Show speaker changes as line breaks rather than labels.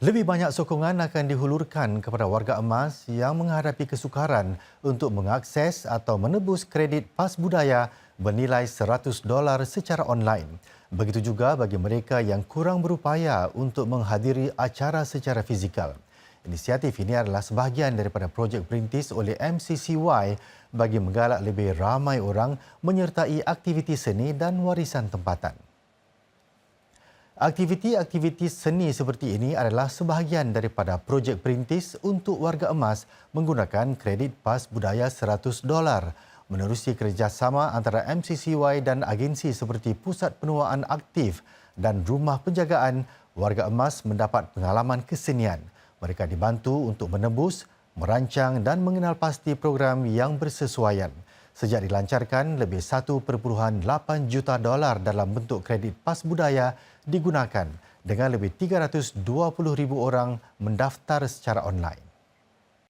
Lebih banyak sokongan akan dihulurkan kepada warga emas yang menghadapi kesukaran untuk mengakses atau menebus kredit pas budaya bernilai 100 dolar secara online. Begitu juga bagi mereka yang kurang berupaya untuk menghadiri acara secara fizikal. Inisiatif ini adalah sebahagian daripada projek perintis oleh MCCY bagi menggalak lebih ramai orang menyertai aktiviti seni dan warisan tempatan. Aktiviti-aktiviti seni seperti ini adalah sebahagian daripada projek perintis untuk warga emas menggunakan kredit pas budaya 100 dolar menerusi kerjasama antara MCCY dan agensi seperti Pusat Penuaan Aktif dan Rumah Penjagaan, warga emas mendapat pengalaman kesenian. Mereka dibantu untuk menebus, merancang dan mengenal pasti program yang bersesuaian. Sejak dilancarkan, lebih 1.8 juta dolar dalam bentuk kredit pas budaya digunakan dengan lebih 320,000 orang mendaftar secara online.